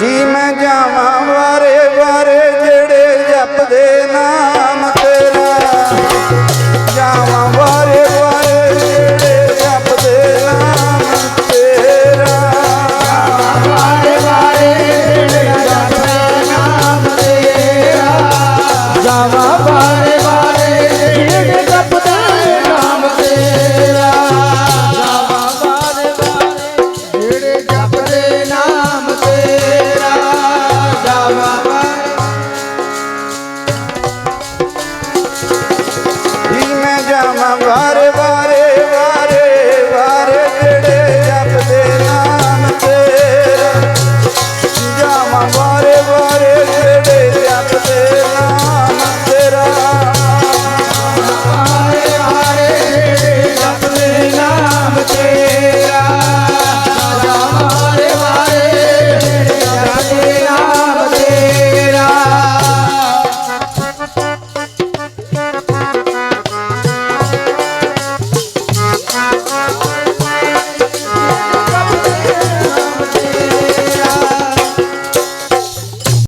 ਜੀ ਮੈਂ ਜਾਵਾਂ ਵਾਰੇ ਵਾਰੇ ਜਿਹੜੇ ਜਪਦੇ ਨਾਮ ਤੇਰਾ। ਜਾਵਾਂ ਵਾਰੇ ਵਾਰੇ ਜਿਹੜੇ ਜਪਦੇ ਨਾਮ ਤੇਰਾ। ਵਾਰੇ ਵਾਰੇ ਜਿਹੜੇ ਜਪਦੇ ਨਾਮ ਤੇਰਾ ਜਾਵਾਂ